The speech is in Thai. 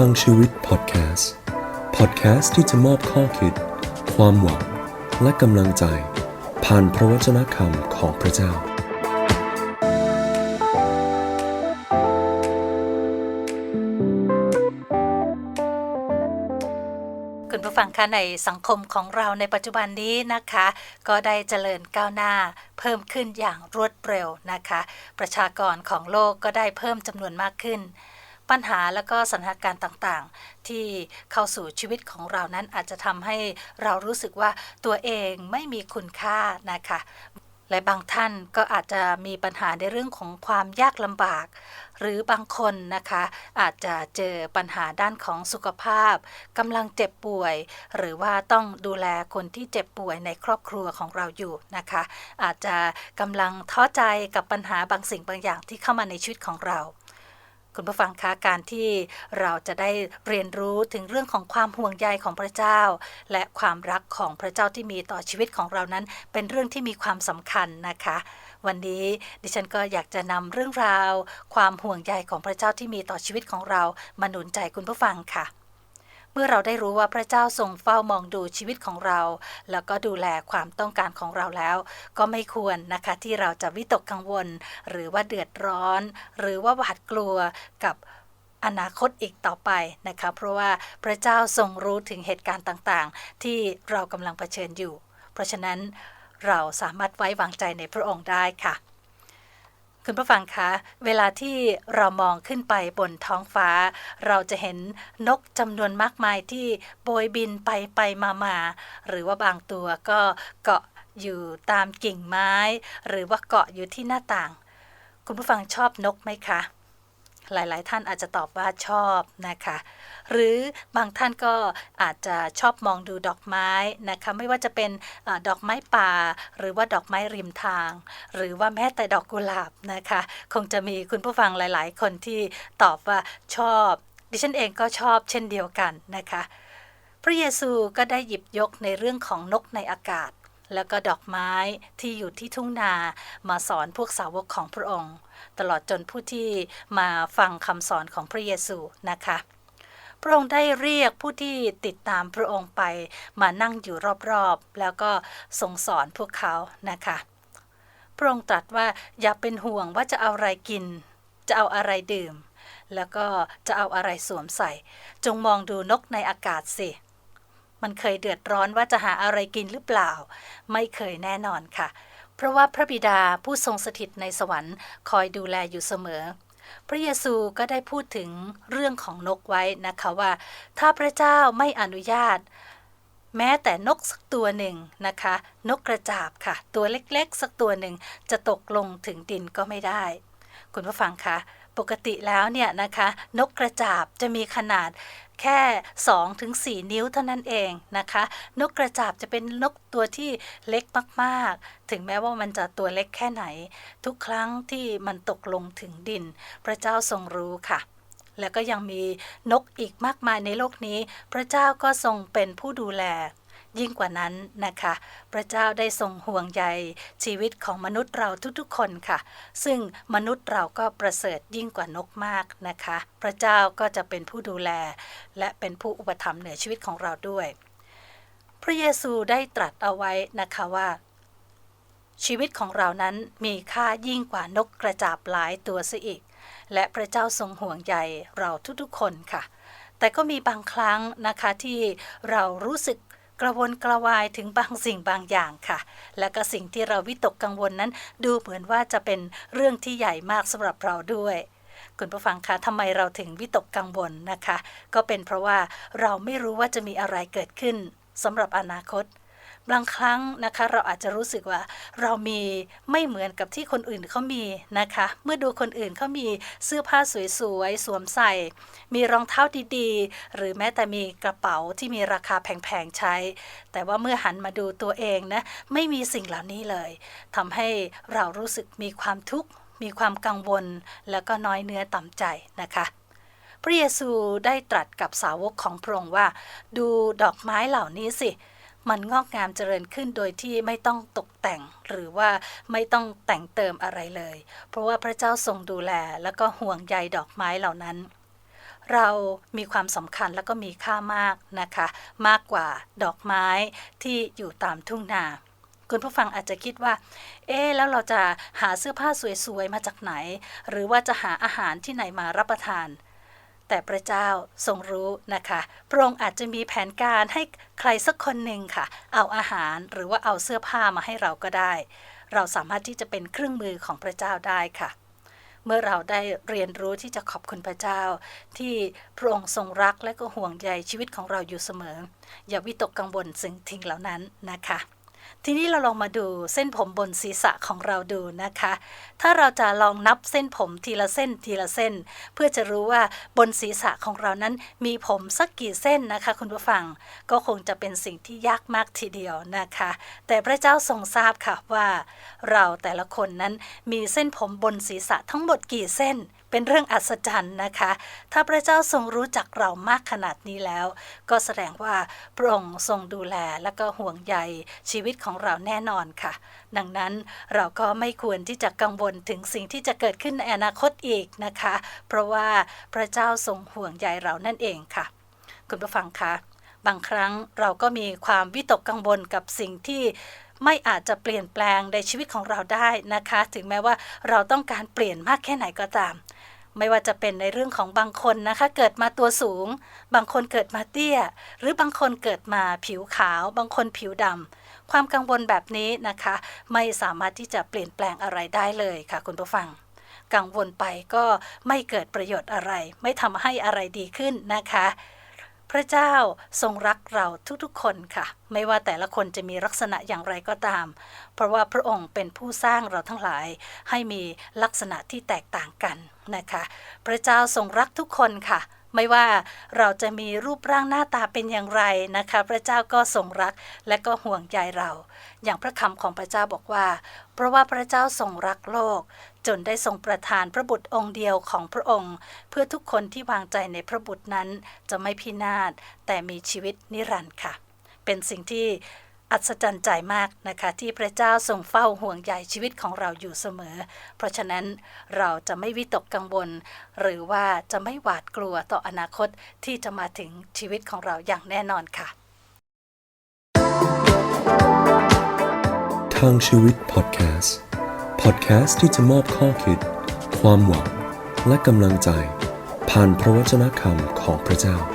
ทางชีวิตพอดแคสต์พอดแคสต์ที่จะมอบข้อคิด ความหวัง และกำลังใจ ผ่านพระวจนะคำของพระเจ้า คุณผู้ฟังคะในสังคมของเราในปัจจุบันนี้นะคะ ก็ได้เจริญก้าวหน้าเพิ่มขึ้นอย่างรวดเร็วนะคะ ประชากรของโลกก็ได้เพิ่มจำนวนมากขึ้น ปัญหาและก็สถานการณ์ต่างๆ ที่เข้าสู่ชีวิตของเรานั้นอาจจะทำให้เรารู้สึกว่าตัวเองไม่มีคุณค่านะคะและบางท่านก็อาจจะมีปัญหาในเรื่องของความยากลำบาก หรือบางคนนะคะ อาจจะเจอปัญหาด้านของสุขภาพกำลังเจ็บป่วย หรือว่าต้องดูแลคนที่เจ็บป่วยในครอบครัวของเราอยู่นะคะ อาจจะกำลังท้อใจกับปัญหาบางสิ่งบางอย่างที่เข้ามาในชีวิตของเรา คุณผู้ฟังคะการที่เราจะได้เรียนรู้ถึงเรื่องของความห่วงใยของพระเจ้า และความรักของพระเจ้าที่มีต่อชีวิตของเรานั้น เป็นเรื่องที่มีความสำคัญนะคะ วันนี้ดิฉันก็อยากจะนำเรื่องราว ความห่วงใยของพระเจ้าที่มีต่อชีวิตของเรามาหนุนใจคุณผู้ฟังค่ะ เมื่อเราได้รู้ว่าพระเจ้าทรงเฝ้ามองดูชีวิตของเรา แล้วก็ดูแลความต้องการของเราแล้ว ก็ไม่ควรนะคะที่เราจะวิตกกังวล หรือว่าเดือดร้อน หรือว่าหวาดกลัวกับอนาคตอีกต่อไปนะคะ เพราะว่าพระเจ้าทรงรู้ถึงเหตุการณ์ต่างๆ ที่เรากำลังเผชิญอยู่ เพราะฉะนั้นเราสามารถไว้วางใจในพระองค์ได้ค่ะ คุณผู้ฟังคะ เวลาที่เรามองขึ้นไปบนท้องฟ้า เราจะเห็นนกจำนวนมากมายที่โบยบินไปไปมามาหรือว่าบางตัวก็เกาะอยู่ตามกิ่งไม้ หรือว่าเกาะอยู่ที่หน้าต่าง คุณผู้ฟังชอบนกไหมคะ หลาย ๆ ท่านอาจจะตอบว่าชอบนะคะ หรือบางท่านก็อาจจะชอบมองดูดอกไม้นะคะ ไม่ว่าจะเป็นอดอกไม้ป่า หรือว่าดอกไม้ริมทาง หรือว่าแม้แต่ดอกกุหลาบนะคะ คงจะมีคุณผู้ฟังหลาย ๆ คนที่ตอบว่าชอบ ดิฉันเองก็ชอบเช่นเดียวกันนะคะ พระเยซูก็ได้หยิบยกในเรื่องของนกในอากาศ แล้วก็ดอกไม้ที่อยู่ที่ทุ่งนามาสอนพวกสาวกของพระองค์ ตลอดจนผู้ที่มาฟังคำสอนของพระเยซูนะคะพระองค์ได้เรียกผู้ที่ติดตามพระองค์ไปมานั่งอยู่รอบๆ แล้วก็ทรงสอนพวกเขานะคะ พระองค์ตรัสว่าอย่าเป็นห่วงว่าจะเอาอะไรกิน จะเอาอะไรดื่ม แล้วก็จะเอาอะไรสวมใส่ จงมองดูนกในอากาศสิ มันเคยเดือดร้อนว่าจะหาอะไรกินหรือเปล่า ไม่เคยแน่นอนค่ะ เพราะว่าพระบิดาผู้ทรงสถิตในสวรรค์คอยดูแลอยู่เสมอ พระเยซูก็ได้พูดถึงเรื่องของนกไว้นะคะว่า ถ้าพระเจ้าไม่อนุญาต แม้แต่นกสักตัวหนึ่งนะคะ นกกระจาบค่ะ ตัวเล็กๆ สักตัวหนึ่งจะตกลงถึงดินก็ไม่ได้ คุณผู้ฟังคะปกติแล้วเนี่ยนะคะ นกกระจาบจะมีขนาด แค่2ถึง4นิ้วเท่านั้นเองนะคะ นกกระจาบจะเป็นนกตัวที่เล็กมาก ๆ ถึงแม้ว่ามันจะตัวเล็กแค่ไหน ทุกครั้งที่มันตกลงถึงดิน พระเจ้าทรงรู้ค่ะแล้วก็ยังมีนกอีกมากมายในโลกนี้ พระเจ้าก็ทรงเป็นผู้ดูแล ยิ่งกว่านั้นนะคะ พระเจ้าได้ทรงห่วงใยชีวิตของมนุษย์เราทุกๆคนค่ะ ซึ่งมนุษย์เราก็ประเสริฐยิ่งกว่านกมากนะคะ พระเจ้าก็จะเป็นผู้ดูแล และเป็นผู้อุปถัมภ์เหนือชีวิตของเราด้วย พระเยซูได้ตรัสเอาไว้นะคะว่าชีวิตของเรานั้นมีค่ายิ่งกว่านกกระจาบหลายตัวเสียอีก และพระเจ้าทรงห่วงใยเราทุกๆคนค่ะ แต่ก็มีบางครั้งนะคะที่เรารู้สึก กระวนกระวายถึงบางสิ่งบางอย่างค่ะ และก็สิ่งที่เราวิตกกังวลนั้น ดูเหมือนว่าจะเป็นเรื่องที่ใหญ่มากสำหรับเราด้วยคุณผู้ฟังคะทำไมเราถึงวิตกกังวลนะคะ ก็เป็นเพราะว่าเราไม่รู้ว่าจะมีอะไรเกิดขึ้นสำหรับอนาคต บางครั้งนะคะเราอาจจะรู้สึกว่าเรามีไม่เหมือนกับที่คนอื่นเขามีนะคะ เมื่อดูคนอื่นเขามีเสื้อผ้าสวยๆสวมใส่ มีรองเท้าดีๆ หรือแม้แต่มีกระเป๋าที่มีราคาแพงๆใช้ แต่ว่าเมื่อหันมาดูตัวเองนะไม่มีสิ่งเหล่านี้เลยทำให้เรารู้สึกมีความทุกข์มีความกังวลแล้วก็น้อยเนื้อต่ำใจนะคะพระเยซูได้ตรัสกับสาวกของพระองค์ว่า ดูดอกไม้เหล่านี้สิ มันงอกงามเจริญขึ้นโดยที่ไม่ต้องตกแต่งหรือว่าไม่ต้องแต่งเติมอะไรเลย เพราะว่าพระเจ้าทรงดูแลแล้วก็ห่วงใยดอกไม้เหล่านั้น เรามีความสำคัญและก็มีค่ามากนะคะ มากกว่าดอกไม้ที่อยู่ตามทุ่งนาคุณผู้ฟังอาจจะคิดว่า เอ๊แล้วเราจะหาเสื้อผ้าสวยๆ มาจากไหน หรือว่าจะหาอาหารที่ไหนมารับประทาน แต่พระเจ้าทรงรู้นะคะ พระองค์อาจจะมีแผนการให้ใครสักคนหนึ่งค่ะ เอาอาหารหรือว่าเอาเสื้อผ้ามาให้เราก็ได้ เราสามารถที่จะเป็นเครื่องมือของพระเจ้าได้ค่ะ เมื่อเราได้เรียนรู้ที่จะขอบคุณพระเจ้า ที่พระองค์ทรงรักและก็ห่วงใยชีวิตของเราอยู่เสมอ อย่าวิตกกังวลสิ่งทิ้งเหล่านั้นนะคะ ทีนี้เราลองมาดูเส้นผมบนศีรษะของเราดูนะคะ ถ้าเราจะลองนับเส้นผมทีละเส้นทีละเส้น เพื่อจะรู้ว่าบนศีรษะของเรานั้นมีผมสักกี่เส้นนะคะ คุณผู้ฟังก็คงจะเป็นสิ่งที่ยากมากทีเดียวนะคะ แต่พระเจ้าทรงทราบค่ะว่า เราแต่ละคนนั้นมีเส้นผมบนศีรษะทั้งหมดกี่เส้น เป็นเรื่องอัศจรรย์นะคะ ถ้าพระเจ้าทรงรู้จักเรามากขนาดนี้แล้ว ก็แสดงว่าพระองค์ทรงดูแลและก็ห่วงใยชีวิตของเราแน่นอนค่ะ ดังนั้นเราก็ไม่ควรที่จะกังวลถึงสิ่งที่จะเกิดขึ้นในอนาคตอีกนะคะ เพราะว่าพระเจ้าทรงห่วงใยเรานั่นเองค่ะ คุณผู้ฟังคะบางครั้งเราก็มีความวิตกกังวลกับสิ่งที่ไม่อาจจะเปลี่ยนแปลงในชีวิตของเราได้นะคะ ถึงแม้ว่าเราต้องการเปลี่ยนมากแค่ไหนก็ตาม ไม่ว่าจะเป็นในเรื่องของบางคนนะคะ เกิดมาตัวสูง บางคนเกิดมาเตี้ย หรือบางคนเกิดมาผิวขาว บางคนผิวดำความกังวลแบบนี้นะคะ ไม่สามารถที่จะเปลี่ยนแปลงอะไรได้เลยค่ะ คุณผู้ฟัง กังวลไปก็ไม่เกิดประโยชน์อะไร ไม่ทำให้อะไรดีขึ้นนะคะ พระเจ้าทรงรักเราทุกๆคนค่ะ ไม่ว่าแต่ละคนจะมีลักษณะอย่างไรก็ตาม เพราะว่าพระองค์เป็นผู้สร้างเราทั้งหลาย ให้มีลักษณะที่แตกต่างกันนะคะ พระเจ้าทรงรักทุกคนค่ะ ไม่ว่าเราจะมีรูปร่างหน้าตาเป็นอย่างไรนะคะ พระเจ้าก็ทรงรักและก็ห่วงใยเรา อย่างพระคำของพระเจ้าบอกว่า เพราะว่าพระเจ้าทรงรักโลก จนได้ทรงประทานพระบุตรองค์เดียวของพระองค์ เพื่อทุกคนที่วางใจในพระบุตรนั้นจะไม่พินาศแต่มีชีวิตนิรันดร์ค่ะ เป็นสิ่งที่ อัศจรรย์ใจมากนะคะที่พระเจ้าทรงเฝ้าห่วงใยชีวิตของเราอยู่เสมอ เพราะฉะนั้นเราจะไม่วิตกกังวล หรือว่าจะไม่หวาดกลัวต่ออนาคตที่จะมาถึงชีวิตของเราอย่างแน่นอนค่ะ ทางชีวิตพอดแคสต์พอดแคสต์ที่จะมอบข้อคิด ความหวัง และกำลังใจ ผ่านพระวจนะคำของพระเจ้า